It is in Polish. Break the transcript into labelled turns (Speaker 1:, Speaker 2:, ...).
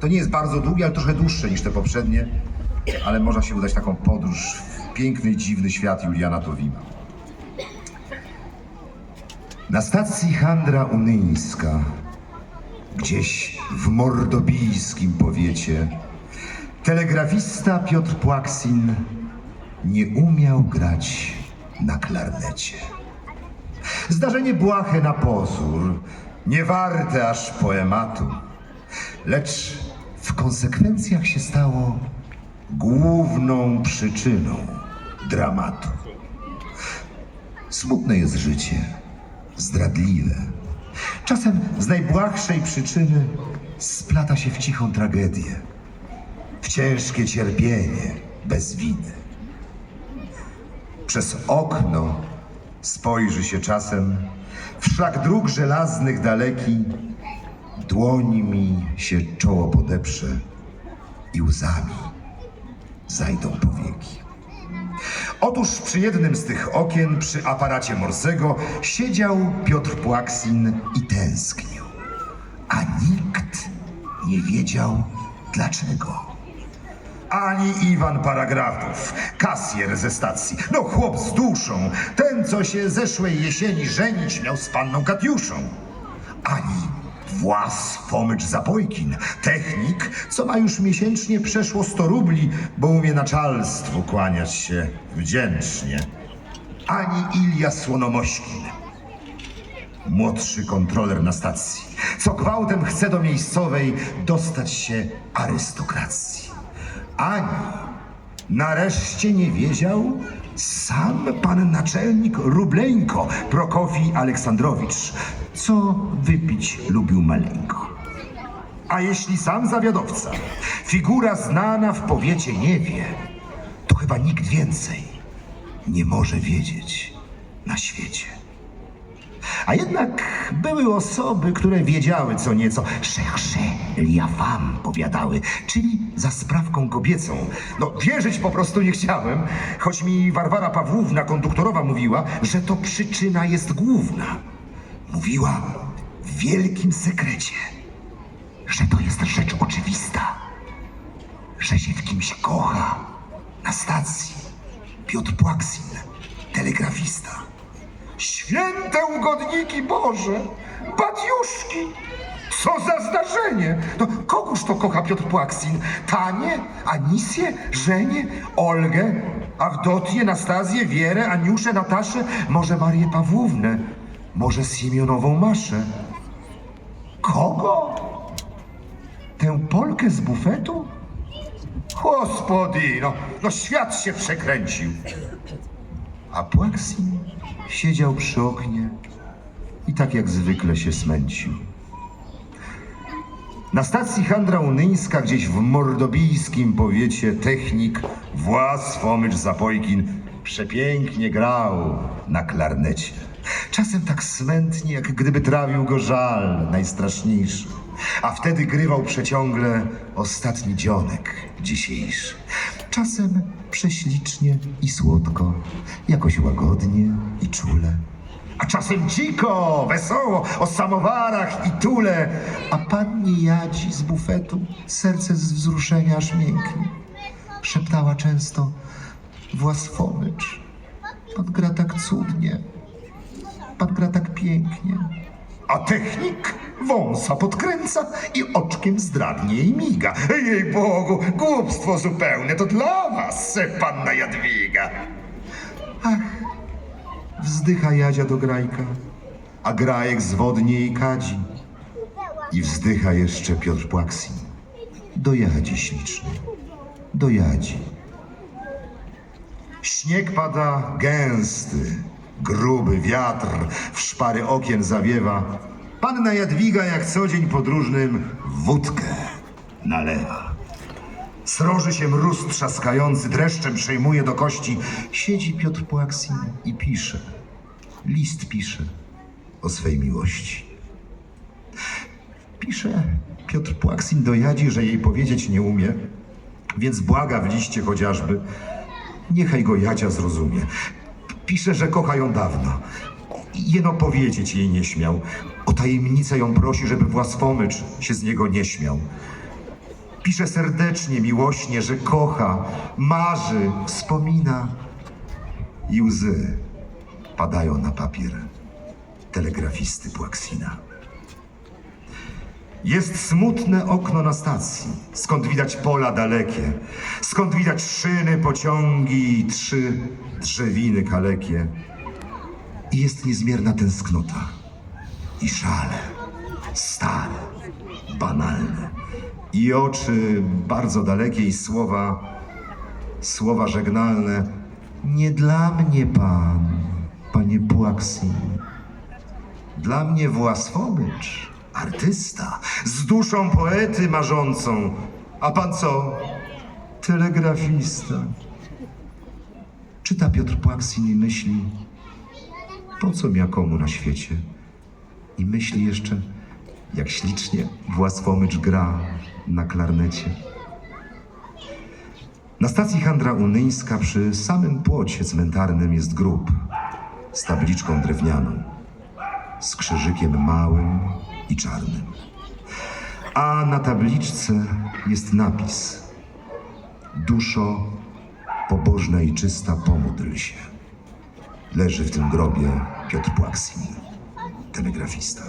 Speaker 1: To nie jest bardzo długie, ale trochę dłuższe niż te poprzednie, ale można się udać taką podróż w piękny, dziwny świat Juliana Towima. Na stacji Handra Unyńska, gdzieś w mordobijskim powiecie, telegrafista Piotr Płaksin nie umiał grać na klarnecie. Zdarzenie błahe na pozór, nie warte aż poematu, lecz w konsekwencjach się stało główną przyczyną dramatu. Smutne jest życie, zdradliwe. Czasem z najbłahszej przyczyny splata się w cichą tragedię, w ciężkie cierpienie bez winy. Przez okno spojrzy się czasem w szlak dróg żelaznych daleki, dłońmi się czoło podeprze i łzami zajdą powieki. Otóż przy jednym z tych okien, przy aparacie Morsego, siedział Piotr Płaksin i tęsknił. A nikt nie wiedział dlaczego. Ani Iwan Paragrafów, kasjer ze stacji, no chłop z duszą, ten, co się zeszłej jesieni żenić miał z panną Katiuszą. Ani Włas Fomycz Zapojkin, technik, co ma już miesięcznie przeszło 100 rubli, bo umie naczelstwu kłaniać się wdzięcznie. Ani Ilia Słonomośkin, młodszy kontroler na stacji, co gwałtem chce do miejscowej dostać się arystokracji. Ani nareszcie nie wiedział sam pan naczelnik Rubleńko Prokofij Aleksandrowicz, co wypić lubił maleńko. A jeśli sam zawiadowca, figura znana w powiecie nie wie, to chyba nikt więcej nie może wiedzieć na świecie. A jednak były osoby, które wiedziały co nieco. Cherche liafam powiadały, czyli za sprawką kobiecą. No, wierzyć po prostu nie chciałem, choć mi Warwara Pawłówna, konduktorowa, mówiła, że to przyczyna jest główna. Mówiła w wielkim sekrecie, że to jest rzecz oczywista, że się w kimś kocha na stacji. Piotr Płaksin, telegrafista. Święte ugodniki Boże! Badiuszki! Co za zdarzenie! No, kogóż to kocha Piotr Płaksin? Tanie, Anisję, Żenię, Olgę, Awdotię, Nastazję, Wierę, Aniuszę, Nataszę, może Marię Pawłównę, może Siemionową Maszę? Kogo? Tę Polkę z bufetu? Gospodi, no, no świat się przekręcił. A Płaksin siedział przy oknie i tak jak zwykle się smęcił. Na stacji Handra Unyńska, gdzieś w mordobijskim powiecie, technik Włas Fomycz Zapojkin przepięknie grał na klarnecie. Czasem tak smętnie, jak gdyby trawił go żal najstraszniejszy. A wtedy grywał przeciągle ostatni dzionek dzisiejszy. Czasem prześlicznie i słodko, jakoś łagodnie i czule. A czasem dziko, wesoło, o samowarach i tule. A pannie Jadzi z bufetu serce z wzruszenia aż mięknie. Szeptała często, Własfomycz, pan gra tak cudnie, pan gra tak pięknie. A technik wąsa podkręca i oczkiem zdradnie jej miga. Jej Bogu, głupstwo zupełne, to dla was, panna Jadwiga. Ach, wzdycha Jadzia do grajka, a grajek zwodnie jej kadzi. I wzdycha jeszcze Piotr Płaksin. Do Jadzi śliczny, do Jadzi. Śnieg pada gęsty, gruby wiatr w szpary okien zawiewa. Panna Jadwiga jak co dzień podróżnym wódkę nalewa. Sroży się mróz trzaskający, dreszczem przejmuje do kości. Siedzi Piotr Płaksin i pisze. List pisze o swej miłości. Pisze Piotr Płaksin do Jadzi, że jej powiedzieć nie umie, więc błaga w liście chociażby, niechaj go Jadzia zrozumie. Pisze, że kocha ją dawno. Jeno powiedzieć jej nie śmiał. O tajemnicę ją prosi, żeby Własfomycz się z niego nie śmiał. Pisze serdecznie, miłośnie, że kocha, marzy, wspomina i łzy padają na papier telegrafisty Płaksina. Jest smutne okno na stacji, skąd widać pola dalekie, skąd widać szyny, pociągi i trzy drzewiny kalekie. I jest niezmierna tęsknota i szale, stare, banalne. I oczy bardzo dalekie i słowa, słowa żegnalne. Nie dla mnie pan, panie Płaksin. Dla mnie Własfomycz, artysta, z duszą poety marzącą. A pan co? Telegrafista. Czyta Piotr Płaksin i myśli, po co ja komu na świecie? I myśli jeszcze, jak ślicznie Własfomycz gra na klarnecie. Na stacji Handra Unyńska przy samym płocie cmentarnym jest grób z tabliczką drewnianą z krzyżykiem małym i czarnym. A na tabliczce jest napis: Duszo pobożna i czysta, pomódl się. Leży w tym grobie Piotr Płaksin, telegrafista.